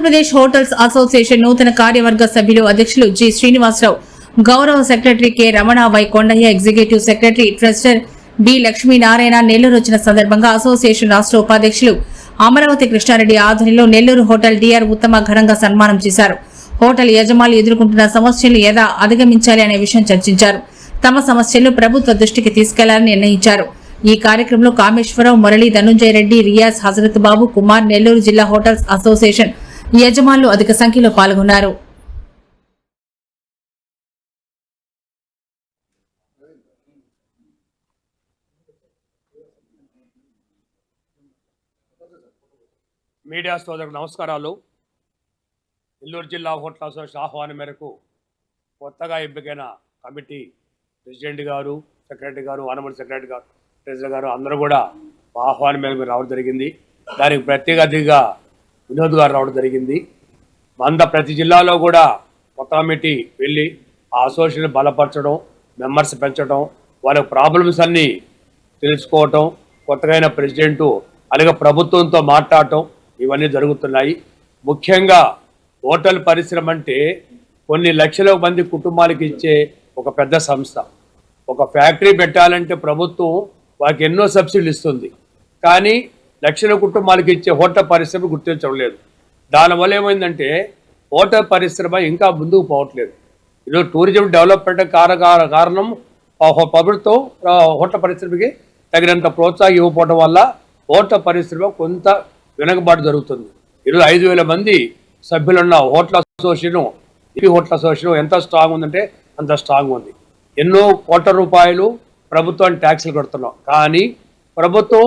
Andhra Pradesh hotels association నూతన కార్యవర్గ సభ్యులు అధ్యక్షులు జి శ్రీనివాసరావు గౌరవ secretary K Ramana Y Kondaiah executive secretary treasurer B Lakshminarayana Nellore వచ్చిన సందర్భంగా అసోసియేషన్ రాష్ట్ర ఉపాధ్యక్షులు అమరావతి కృష్ణారెడ్డి ఆధ్వర్యంలో నెల్లూరు హోటల్ డిఆర్ ఉత్తమ ఘనంగా సన్మానం చేశారు. హోటల్ యజమానులు ఎదుర్కొంటున్న సమస్యలు ఎలా అధిగమించాలి అనే విషయం చర్చించారు. తమ సమస్యలు ప్రభుత్వ దృష్టికి తీసుకెళ్ళాలని నిర్ణయించారు. ఈ కార్యక్రమంలో కామేశ్వరరావు మురళి ధనుంజయ రెడ్డి రియాజ్ హజరత్ బాబు కుమార్ నెల్లూరు జిల్లా హోటల్స్ అసోసియేషన్ యజమానులు అధిక సంఖ్యలో పాల్గొన్నారు. మీడియా సోదరులకు నమస్కారాలు. నెల్లూరు జిల్లా హోటల్ అసోసియేషన్ ఆహ్వానం మేరకు కొత్తగా ఎంపికైన కమిటీ ప్రెసిడెంట్ గారు సెక్రటరీ గారు ఆనమల్ సెక్రటరీ గారు ట్రెజరర్ గారు అందరూ కూడా ఆహ్వానం మేరకు రావడం జరిగింది. దానికి ప్రత్యేక అతిథిగా వినోద్ గారు రావడం జరిగింది. మంద ప్రతి జిల్లాలో కూడా కొత్త కమిటీ వెళ్ళి ఆ అసోసియేషన్ బలపరచడం మెంబర్స్ పెంచడం వాళ్ళ ప్రాబ్లమ్స్ అన్నీ తెలుసుకోవటం కొత్తగైన ప్రెసిడెంటు అలాగే ప్రభుత్వంతో మాట్లాడటం ఇవన్నీ జరుగుతున్నాయి. ముఖ్యంగా హోటల్ పరిశ్రమ అంటే కొన్ని లక్షల మంది కుటుంబాలకు ఇచ్చే ఒక పెద్ద సంస్థ. ఒక ఫ్యాక్టరీ పెట్టాలంటే ప్రభుత్వం వారికి ఎన్నో సబ్సిడీలు ఇస్తుంది. కానీ లక్షల కుటుంబాలకు ఇచ్చే హోటల్ పరిశ్రమ గుర్తించడం లేదు. దానివల్ల ఏమైందంటే హోటల్ పరిశ్రమ ఇంకా ముందుకు పోవట్లేదు. ఈరోజు టూరిజం డెవలప్మెంట్ కారణ కారణం ప్రభుత్వం హోటల్ పరిశ్రమకి తగినంత ప్రోత్సాహం ఇవ్వకపోవడం వల్ల హోటల్ పరిశ్రమ కొంత వెనకబాటు జరుగుతుంది. ఈరోజు ఐదు వేల మంది సభ్యులున్న హోటల్ అసోసియేషన్ ఈ హోటల్ అసోసియేషన్ ఎంత స్ట్రాంగ్ ఉందంటే అంత స్ట్రాంగ్ ఉంది. ఎన్నో కోట్ల రూపాయలు ప్రభుత్వానికి ట్యాక్సులు కడుతున్నాం. కానీ ప్రభుత్వం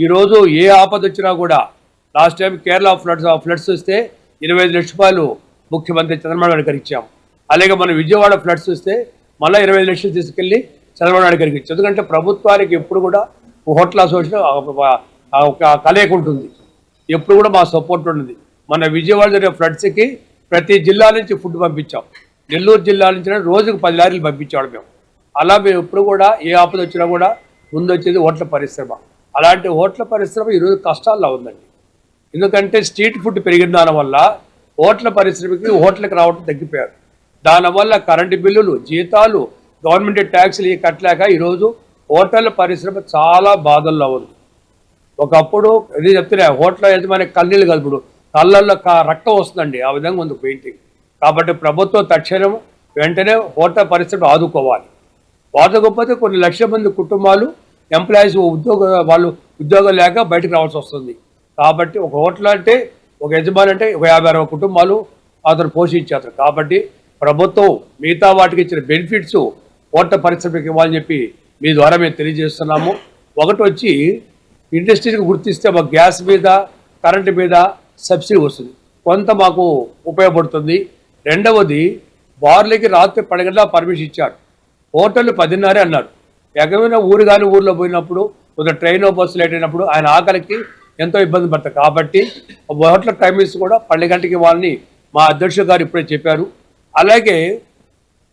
ఈరోజు ఏ ఆపద వచ్చినా కూడా last time Kerala floods floods వస్తే ఇరవై ఐదు లక్షల రూపాయలు ముఖ్యమంత్రి చంద్రబాబు నాయుడు గారికి ఇచ్చాం. అలాగే మన విజయవాడ ఫ్లడ్స్ వస్తే మళ్ళీ ఇరవై ఐదు లక్షలు తీసుకెళ్ళి చంద్రబాబు నాయుడు గారికి ఇచ్చాం. ఎందుకంటే ప్రభుత్వానికి ఎప్పుడు కూడా హోటల్ అసోసియేషన్ ఒక- ఒక కలయిక ఉంటుంది. ఎప్పుడు కూడా మా సపోర్ట్ ఉంటుంది మన విజయవాడ జరిగే ఫ్లడ్స్కి ప్రతి జిల్లా నుంచి ఫుడ్ పంపించాం. నెల్లూరు జిల్లా నుంచి రోజుకు పది లారీలు పంపించేవాడు మేము. అలా మేము ఎప్పుడు కూడా ఏ ఆపద వచ్చినా కూడా ముందు వచ్చేది హోటల్ పరిశ్రమ. అలాంటి హోటల్ పరిశ్రమ ఈరోజు కష్టాల్లో ఉందండి. ఎందుకంటే స్ట్రీట్ ఫుడ్ పెరిగిన దానివల్ల హోటల్ పరిశ్రమకి హోటల్కి రావడం తగ్గిపోయారు. దానివల్ల కరెంటు బిల్లులు జీతాలు గవర్నమెంట్ ట్యాక్స్లు ఇవి కట్టలేక ఈరోజు హోటల్ పరిశ్రమ చాలా బాధల్లో ఉంది. ఒకప్పుడు ఇది చెప్తున్నా హోటల్ యజమాని కన్నీళ్ళు కలుపుడు కళ్ళల్లో కా రక్తం వస్తుందండి ఆ విధంగా ఉంది పెయింటింగ్. కాబట్టి ప్రభుత్వం తక్షణం వెంటనే హోటల్ పరిశ్రమ ఆదుకోవాలి. ఆదుకోకపోతే కొన్ని లక్షల మంది కుటుంబాలు ఎంప్లాయీస్ ఉద్యోగ వాళ్ళు ఉద్యోగం లేక బయటకు రావాల్సి వస్తుంది. కాబట్టి ఒక హోటల్ అంటే ఒక యజమాని అంటే ఒక యాభై అరవై కుటుంబాలు అతను పోషించారు కాబట్టి ప్రభుత్వం మిగతా వాటికి ఇచ్చిన బెనిఫిట్స్ హోటల్ పరిశ్రమకి ఇవ్వాలని చెప్పి మీ ద్వారా మేము తెలియజేస్తున్నాము. ఒకటి వచ్చి ఇండస్ట్రీకి గుర్తిస్తే మాకు గ్యాస్ మీద కరెంటు మీద సబ్సిడీ వస్తుంది. కొంత మాకు ఉపయోగపడుతుంది. రెండవది బార్లకి రాత్రి పడగలా పర్మిషన్ ఇచ్చారు హోటల్ పదిన్నరే అన్నారు. ఎక్కడైనా ఊరు కానీ ఊర్లో పోయినప్పుడు ఒక ట్రైన్ బస్సు లేట్ అయినప్పుడు ఆయన ఆకలికి ఎంతో ఇబ్బంది పడతారు. కాబట్టి హోటల్ టైమింగ్స్ కూడా పన్నెండు గంటకి వాళ్ళని మా అధ్యక్షుడు గారు ఇప్పుడే చెప్పారు. అలాగే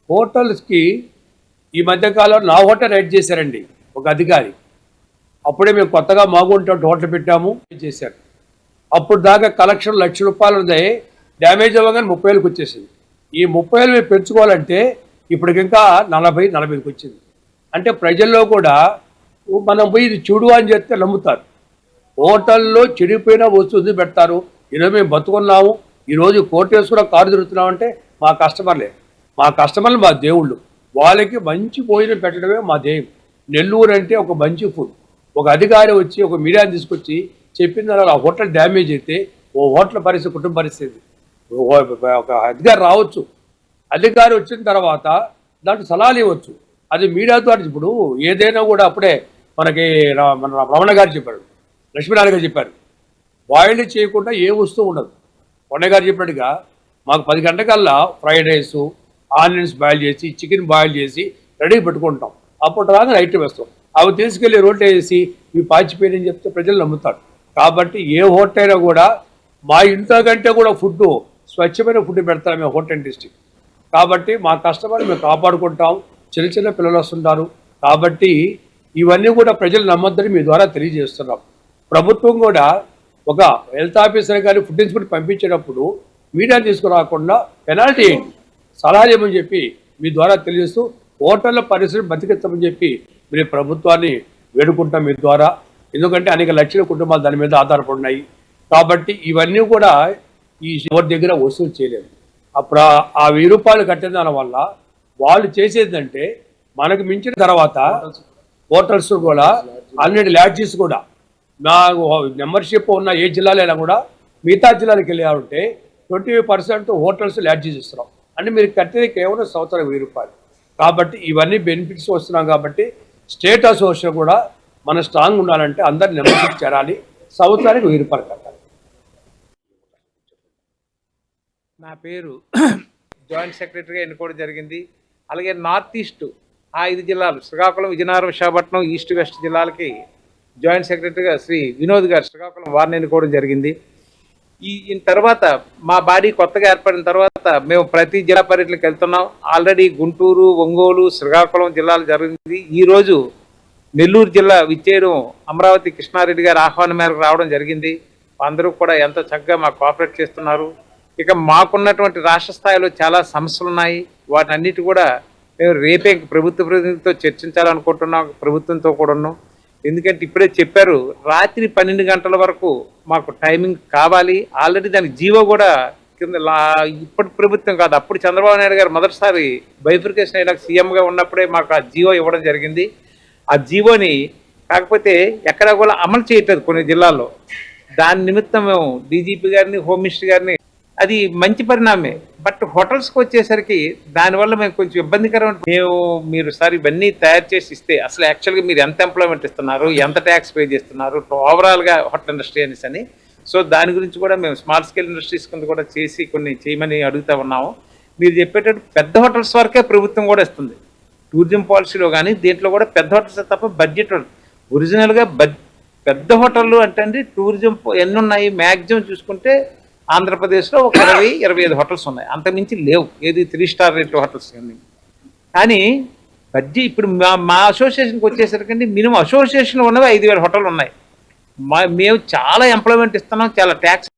హోటల్స్కి ఈ మధ్యకాలంలో నా హోటల్ రైడ్ చేశారండి ఒక అధికారి. అప్పుడే మేము కొత్తగా మాగుంటే హోటల్ పెట్టాము చేశారు. అప్పుడు దాకా కలెక్షన్ లక్ష రూపాయలు ఉన్నాయి డ్యామేజ్ అవ్వగానే ముప్పై వేలకు వచ్చేసింది. ఈ ముప్పై వేలు మేము పెంచుకోవాలంటే ఇప్పటికింకా నలభై నలభైకి వచ్చింది. అంటే ప్రజల్లో కూడా మనం పోయి ఇది చూడు అని చెప్తే నమ్ముతారు. హోటల్లో చెడిపోయిన వస్తువులు పెడతారు? ఈరోజు మేము బతుకున్నాము ఈరోజు కోటేశ్వర కారు తిరుగుతున్నామంటే మా కస్టమర్లే. మా కస్టమర్లు మా దేవుళ్ళు. వాళ్ళకి మంచి భోజనం పెట్టడమే మా ధ్యేయం. నెల్లూరు అంటే ఒక మంచి ఫుడ్ ఒక అధికారి వచ్చి ఒక మీడియాని తీసుకొచ్చి చెప్పిన తర్వాత ఆ హోటల్ డ్యామేజ్ అయితే ఓ హోటల్ పరిస్థితి కుటుంబ పరిస్థితి ఒక అధికారి రావచ్చు. అధికారి వచ్చిన తర్వాత దాంట్లో సలహాలు ఇవ్వచ్చు. అది మీడియా ద్వారా ఇప్పుడు ఏదైనా కూడా అప్పుడే మనకి మన రమణ గారు చెప్పారు లక్ష్మీనారాయణ గారు చెప్పారు. బాయిల్డ్ చేయకుండా ఏ వస్తువు ఉండదు. కొండ గారు చెప్పినట్టుగా మాకు పది గంటకల్లా ఫ్రైడ్ రైస్ ఆనియన్స్ బాయిల్ చేసి చికెన్ బాయిల్ చేసి రెడీ పెట్టుకుంటాం. అప్పుడు రాగా నైట్ వేస్తాం. అవి తీసుకెళ్ళి రోడ్లు వేసి ఇవి పాచిపోయినని చెప్తే ప్రజలు నమ్ముతారు. కాబట్టి ఏ హోటల్ అయినా కూడా మా ఇంట్లో కంటే కూడా ఫుడ్ స్వచ్ఛమైన ఫుడ్ పెడతాం మేము హోటల్ డిస్టిక్ కాబట్టి మా కస్టమర్ మేము కాపాడుకుంటాం. చిన్న చిన్న పిల్లలు వస్తుంటారు. కాబట్టి ఇవన్నీ కూడా ప్రజలు నమ్మొద్దని మీ ద్వారా తెలియజేస్తున్నాం. ప్రభుత్వం కూడా ఒక హెల్త్ ఆఫీసర్ కానీ ఫుడ్ ఇన్స్పెక్టర్ పంపించేటప్పుడు మీడియా తీసుకురాకుండా పెనాల్టీ ఏంటి? సలహా చేయమని చెప్పి మీ ద్వారా తెలియజేస్తూ హోటళ్ళ పరిస్థితి బతికెత్తమని చెప్పి మీరు ప్రభుత్వాన్ని వేడుకుంటాం మీ ద్వారా. ఎందుకంటే అనేక లక్షల కుటుంబాలు దాని మీద ఆధారపడినాయి కాబట్టి ఇవన్నీ కూడా ఈ ఎవరి దగ్గర వసూలు చేయలేదు. అప్పుడు ఆ- ఆ వెయ్యి రూపాయలు కట్టిన దాని వల్ల వాళ్ళు చేసేదంటే మనకు మించిన తర్వాత హోటల్స్ కూడా హండ్రెడ్ ల్యాడ్జెస్ కూడా. నా మెంబర్షిప్ ఉన్న ఏ జిల్లాలైనా కూడా మిగతా జిల్లాలకు వెళ్ళాలంటే ట్వంటీ పర్సెంట్ హోటల్స్ ల్యాడ్జెస్ ఇస్తున్నాం. అంటే మీరు కట్టేది కేవలం సంవత్సరం వెయ్యి రూపాయలు. కాబట్టి ఇవన్నీ బెనిఫిట్స్ వస్తున్నాం కాబట్టి స్టేట్ అసోసియేషన్ కూడా మన స్ట్రాంగ్ ఉండాలంటే అందరు మెంబర్షిప్ చేరాలి. సంవత్సరానికి వెయ్యి రూపాయలు కట్టాలి. నా పేరు జాయింట్ సెక్రటరీగా ఎన్నుకోవడం జరిగింది. అలాగే నార్త్ ఈస్ట్ ఆ ఐదు జిల్లాలు శ్రీకాకుళం విజయనగరం విశాఖపట్నం ఈస్ట్ వెస్ట్ జిల్లాలకి జాయింట్ సెక్రటరీగా శ్రీ వినోద్ గారు శ్రీకాకుళం వారిని ఎన్నుకోవడం జరిగింది. ఈ తర్వాత మా బాడీ కొత్తగా ఏర్పడిన తర్వాత మేము ప్రతి జిల్లా పర్యటనకి వెళ్తున్నాం. ఆల్రెడీ గుంటూరు ఒంగోలు శ్రీకాకుళం జిల్లాలు జరిగింది. ఈరోజు నెల్లూరు జిల్లా విచ్చేయడం అమరావతి కృష్ణారెడ్డి గారి ఆహ్వానం మేరకు రావడం జరిగింది. అందరూ కూడా ఎంతో చక్కగా మాకు కోఆపరేట్ చేస్తున్నారు. ఇక మాకున్నటువంటి రాష్ట్ర స్థాయిలో చాలా సమస్యలు ఉన్నాయి. వాటి అన్నిటి కూడా మేము రేపే ప్రభుత్వ ప్రతినిధితో చర్చించాలనుకుంటున్నాం. ప్రభుత్వంతో కూడా ఉన్నాం. ఎందుకంటే ఇప్పుడే చెప్పారు రాత్రి పన్నెండు గంటల వరకు మాకు టైమింగ్ కావాలి. ఆల్రెడీ దానికి జీవో కూడా కింద లా- ఇప్పటి ప్రభుత్వం కాదు. అప్పుడు చంద్రబాబు నాయుడు గారు మొదటిసారి బైఫికేషన్ అయినా సీఎంగా ఉన్నప్పుడే మాకు ఆ జీవో ఇవ్వడం జరిగింది. ఆ జీవోని కాకపోతే ఎక్కడ కూడా అమలు చేయట్లేదు కొన్ని జిల్లాల్లో. దాని నిమిత్తం మేము డీజీపీ గారిని హోమ్ మినిస్టర్ గారిని అది మంచి పరిణామే. బట్ హోటల్స్కి వచ్చేసరికి దానివల్ల మేము కొంచెం ఇబ్బందికరం మేము మీరు సార్ ఇవన్నీ తయారు చేసి ఇస్తే అసలు యాక్చువల్గా మీరు ఎంత ఎంప్లాయ్మెంట్ ఇస్తున్నారు ఎంత ట్యాక్స్ పే చేస్తున్నారు ఓవరాల్గా హోటల్ ఇండస్ట్రీ అనేసి అని. సో దాని గురించి కూడా మేము స్మాల్ స్కేల్ ఇండస్ట్రీస్ కింద కూడా చేసి కొన్ని చేయమని అడుగుతా ఉన్నాము. మీరు చెప్పేటట్టు పెద్ద హోటల్స్ వరకే ప్రభుత్వం కూడా ఇస్తుంది. టూరిజం పాలసీలో కానీ దీంట్లో కూడా పెద్ద హోటల్స్ తప్ప బడ్జెట్ ఒరిజినల్గా బడ్ పెద్ద హోటళ్ళు అంటే అండి టూరిజం ఎన్ని ఉన్నాయి మ్యాక్సిమం చూసుకుంటే ఆంధ్రప్రదేశ్లో ఒక ఇరవై ఇరవై ఐదు హోటల్స్ ఉన్నాయి. అంతమించి లేవు. ఏది త్రీ స్టార్ రేట్ హోటల్స్ కానీ. కానీ బడ్జెట్ ఇప్పుడు మా మా అసోసియేషన్కి వచ్చేసరికి మినిమం అసోసియేషన్లో ఉన్నవి ఐదు వేల హోటల్ ఉన్నాయి. మా మేము చాలా ఎంప్లాయ్మెంట్ ఇస్తున్నాం చాలా ట్యాక్స్